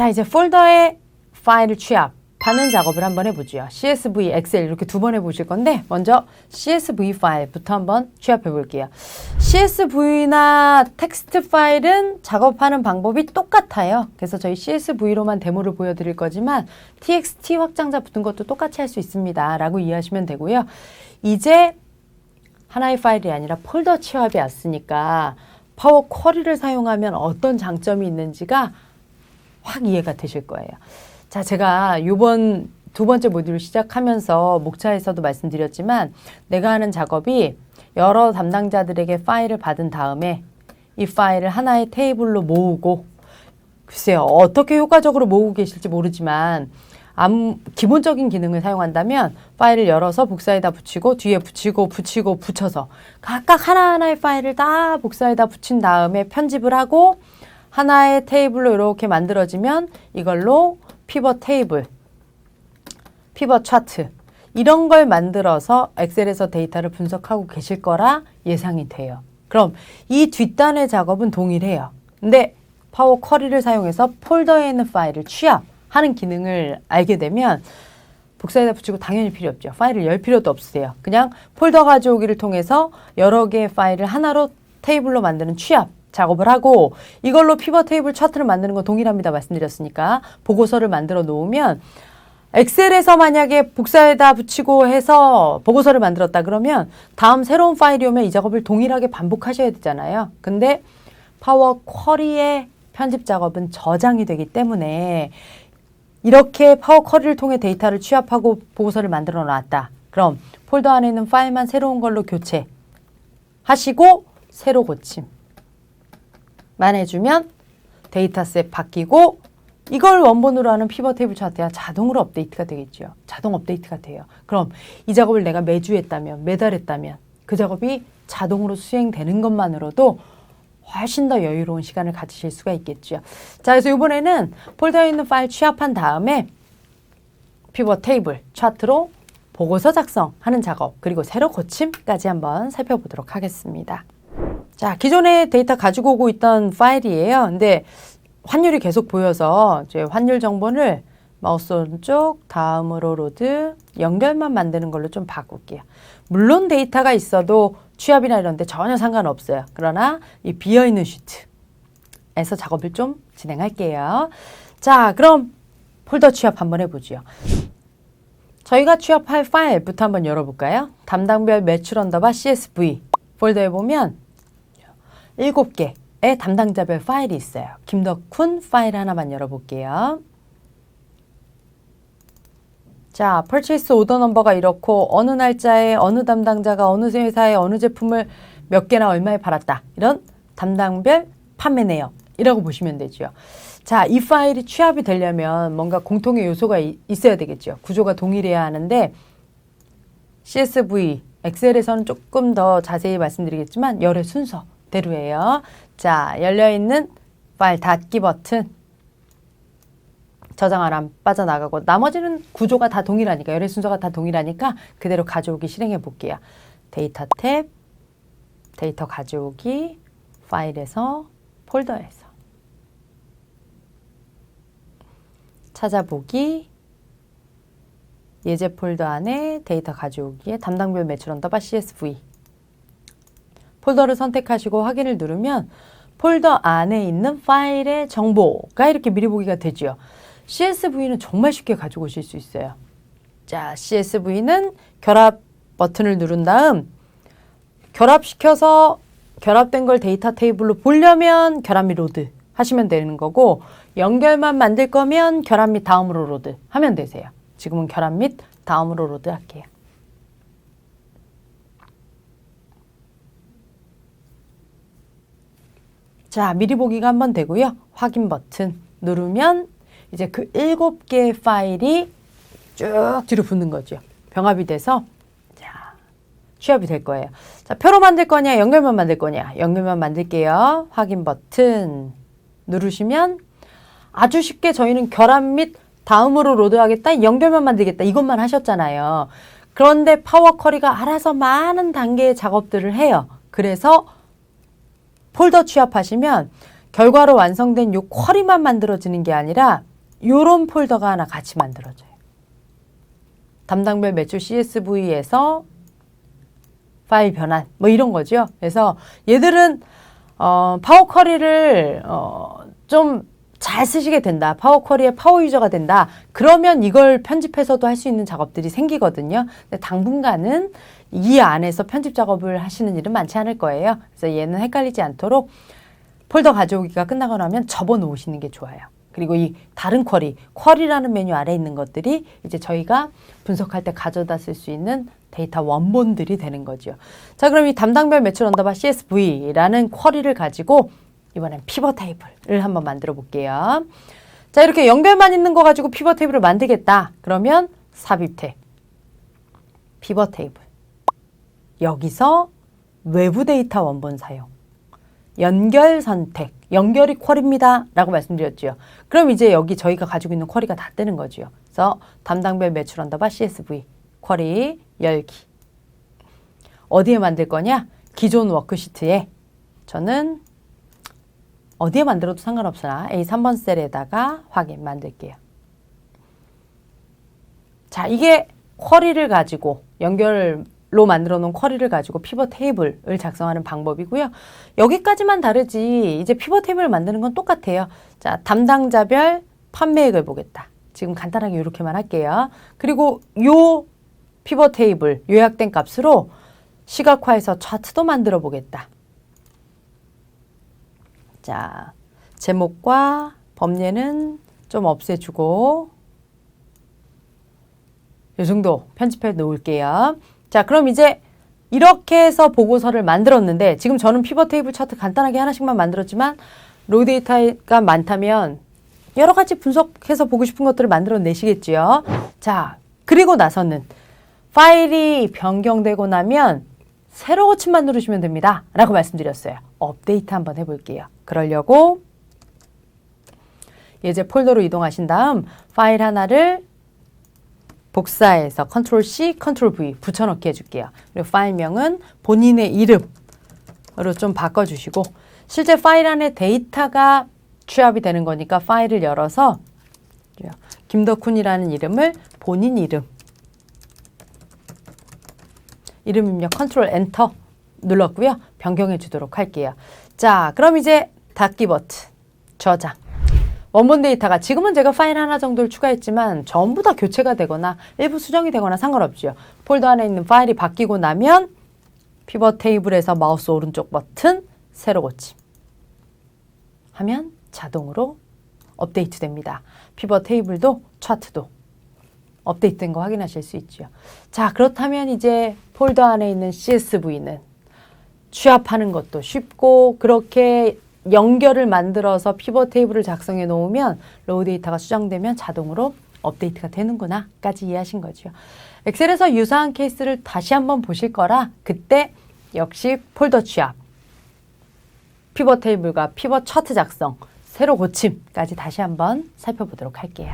자, 이제 폴더에 파일을 취합 하는 작업을 한번 해보죠. CSV, 엑셀 이렇게 두 번 해보실 건데 먼저 CSV 파일부터 한번 취합해 볼게요. CSV나 텍스트 파일은 작업하는 방법이 똑같아요. 그래서 저희 CSV로만 데모를 보여드릴 거지만 TXT 확장자 붙은 것도 똑같이 할 수 있습니다. 라고 이해하시면 되고요. 이제 하나의 파일이 아니라 폴더 취합이 왔으니까 파워 쿼리를 사용하면 어떤 장점이 있는지가 확 이해가 되실 거예요. 자, 제가 요번 두 번째 모듈 시작하면서 목차에서도 말씀드렸지만 내가 하는 작업이 여러 담당자들에게 파일을 받은 다음에 이 파일을 하나의 테이블로 모으고 글쎄요 어떻게 효과적으로 모으고 계실지 모르지만 아무 기본적인 기능을 사용한다면 파일을 열어서 복사에다 붙이고 뒤에 붙이고 붙이고 붙여서 각각 하나하나의 파일을 다 복사에다 붙인 다음에 편집을 하고 하나의 테이블로 이렇게 만들어지면 이걸로 피벗 테이블, 피벗 차트 이런 걸 만들어서 엑셀에서 데이터를 분석하고 계실 거라 예상이 돼요. 그럼 이 뒷단의 작업은 동일해요. 근데 파워 쿼리를 사용해서 폴더에 있는 파일을 취합하는 기능을 알게 되면 복사에다 붙이고 당연히 필요 없죠. 파일을 열 필요도 없으세요. 그냥 폴더 가져오기를 통해서 여러 개의 파일을 하나로 테이블로 만드는 취합 작업을 하고 이걸로 피벗 테이블 차트를 만드는 건 동일합니다. 말씀드렸으니까 보고서를 만들어 놓으면 엑셀에서 만약에 복사에다 붙이고 해서 보고서를 만들었다 그러면 다음 새로운 파일이 오면 이 작업을 동일하게 반복하셔야 되잖아요. 근데 파워 쿼리의 편집 작업은 저장이 되기 때문에 이렇게 파워 쿼리를 통해 데이터를 취합하고 보고서를 만들어 놨다. 그럼 폴더 안에 있는 파일만 새로운 걸로 교체 하시고 새로 고침 만 해주면 데이터셋 바뀌고 이걸 원본으로 하는 피벗 테이블 차트야 자동으로 업데이트가 되겠죠. 자동 업데이트가 돼요. 그럼 이 작업을 내가 매주 했다면, 매달 했다면 그 작업이 자동으로 수행되는 것만으로도 훨씬 더 여유로운 시간을 가지실 수가 있겠죠. 자, 그래서 이번에는 폴더에 있는 파일 취합한 다음에 피벗 테이블 차트로 보고서 작성하는 작업 그리고 새로 고침까지 한번 살펴보도록 하겠습니다. 자, 기존에 데이터 가지고 오고 있던 파일이에요. 근데 환율이 계속 보여서 이제 환율 정보를 마우스 오른쪽 다음으로 로드 연결만 만드는 걸로 좀 바꿀게요. 물론 데이터가 있어도 취합이나 이런 데 전혀 상관없어요. 그러나 이 비어있는 슈트에서 작업을 좀 진행할게요. 자, 그럼 폴더 취합 한번 해보죠. 저희가 취합할 파일부터 한번 열어볼까요? 담당별 매출 언더바 CSV 폴더에 보면 일곱 개의 담당자별 파일이 있어요. 김덕훈 파일 하나만 열어볼게요. 자, purchase order number가 이렇고 어느 날짜에 어느 담당자가 어느 회사에 어느 제품을 몇 개나 얼마에 팔았다. 이런 담당별 판매 내역 이라고 보시면 되죠. 자, 이 파일이 취합이 되려면 뭔가 공통의 요소가 이, 있어야 되겠죠. 구조가 동일해야 하는데 CSV, 엑셀에서는 조금 더 자세히 말씀드리겠지만 열의 순서 대로예요. 자, 열려있는 파일 닫기 버튼 저장 알람 빠져나가고 나머지는 구조가 다 동일하니까 열의 순서가 다 동일하니까 그대로 가져오기 실행해 볼게요. 데이터 탭, 데이터 가져오기, 파일에서 폴더에서 찾아보기, 예제 폴더 안에 데이터 가져오기에 담당별 매출 언더바 CSV 폴더를 선택하시고 확인을 누르면 폴더 안에 있는 파일의 정보가 이렇게 미리 보기가 되죠. CSV는 정말 쉽게 가지고 오실 수 있어요. 자, CSV는 결합 버튼을 누른 다음 결합시켜서 결합된 걸 데이터 테이블로 보려면 결합 및 로드 하시면 되는 거고 연결만 만들 거면 결합 및 다음으로 로드 하면 되세요. 지금은 결합 및 다음으로 로드 할게요. 자, 미리 보기가 한번 되고요. 확인 버튼 누르면 이제 그 일곱 개의 파일이 쭉 뒤로 붙는 거죠. 병합이 돼서 자, 취합이 될 거예요. 자, 표로 만들 거냐, 연결만 만들 거냐. 연결만 만들게요. 확인 버튼 누르시면 아주 쉽게 저희는 결합 및 다음으로 로드하겠다, 연결만 만들겠다 이것만 하셨잖아요. 그런데 파워 쿼리가 알아서 많은 단계의 작업들을 해요. 그래서 폴더 취합하시면 결과로 완성된 요 쿼리만 만들어지는 게 아니라 요런 폴더가 하나 같이 만들어져요. 담당별 매출 CSV에서 파일 변환 뭐 이런 거죠. 그래서 얘들은 어, 파워 쿼리를 어, 좀 잘 쓰시게 된다. 파워 쿼리의 파워 유저가 된다. 그러면 이걸 편집해서도 할 수 있는 작업들이 생기거든요. 근데 당분간은 이 안에서 편집 작업을 하시는 일은 많지 않을 거예요. 그래서 얘는 헷갈리지 않도록 폴더 가져오기가 끝나고 나면 접어 놓으시는 게 좋아요. 그리고 이 다른 쿼리, 쿼리라는 메뉴 아래 있는 것들이 이제 저희가 분석할 때 가져다 쓸 수 있는 데이터 원본들이 되는 거죠. 자, 그럼 이 담당별 매출 언더바 CSV라는 쿼리를 가지고 이번엔 피벗 테이블을 한번 만들어 볼게요. 자, 이렇게 연결만 있는 거 가지고 피벗 테이블을 만들겠다. 그러면 삽입 탭, 피벗 테이블. 여기서 외부 데이터 원본 사용. 연결 선택, 연결이 쿼리입니다. 라고 말씀드렸죠. 그럼 이제 여기 저희가 가지고 있는 쿼리가 다 뜨는 거죠. 그래서 담당별 매출 언더바 CSV, 쿼리, 열기. 어디에 만들 거냐? 기존 워크시트에 저는 어디에 만들어도 상관없으나 A3번 셀에다가 확인 만들게요. 자, 이게 쿼리를 가지고 연결로 만들어 놓은 쿼리를 가지고 피벗 테이블을 작성하는 방법이고요. 여기까지만 다르지 이제 피벗 테이블을 만드는 건 똑같아요. 자, 담당자별 판매액을 보겠다. 지금 간단하게 이렇게만 할게요. 그리고 요 피벗 테이블 요약된 값으로 시각화해서 차트도 만들어 보겠다. 자, 제목과 범례는 좀 없애주고 이 정도 편집해 놓을게요. 자, 그럼 이제 이렇게 해서 보고서를 만들었는데 지금 저는 피벗 테이블 차트 간단하게 하나씩만 만들었지만 로우 데이터가 많다면 여러 가지 분석해서 보고 싶은 것들을 만들어 내시겠지요. 자, 그리고 나서는 파일이 변경되고 나면 새로 고침만 누르시면 됩니다. 라고 말씀드렸어요. 업데이트 한번 해볼게요. 그러려고 예제 폴더로 이동하신 다음 파일 하나를 복사해서 컨트롤 C, 컨트롤 V 붙여넣기 해줄게요. 그리고 파일명은 본인의 이름으로 좀 바꿔주시고 실제 파일 안에 데이터가 취합이 되는 거니까 파일을 열어서 김덕훈이라는 이름을 본인 이름 이름 입력 컨트롤 엔터 눌렀고요. 변경해 주도록 할게요. 자, 그럼 이제 닫기 버튼 저장 원본 데이터가 지금은 제가 파일 하나 정도를 추가했지만 전부 다 교체가 되거나 일부 수정이 되거나 상관없죠. 폴더 안에 있는 파일이 바뀌고 나면 피벗 테이블에서 마우스 오른쪽 버튼 새로 고침 하면 자동으로 업데이트 됩니다. 피벗 테이블도 차트도 업데이트된 거 확인하실 수 있죠. 자, 그렇다면 이제 폴더 안에 있는 CSV는 취합하는 것도 쉽고 그렇게 연결을 만들어서 피벗 테이블을 작성해 놓으면 로우 데이터가 수정되면 자동으로 업데이트가 되는구나까지 이해하신 거죠. 엑셀에서 유사한 케이스를 다시 한번 보실 거라 그때 역시 폴더 취합, 피벗 테이블과 피벗 차트 작성, 새로 고침까지 다시 한번 살펴보도록 할게요.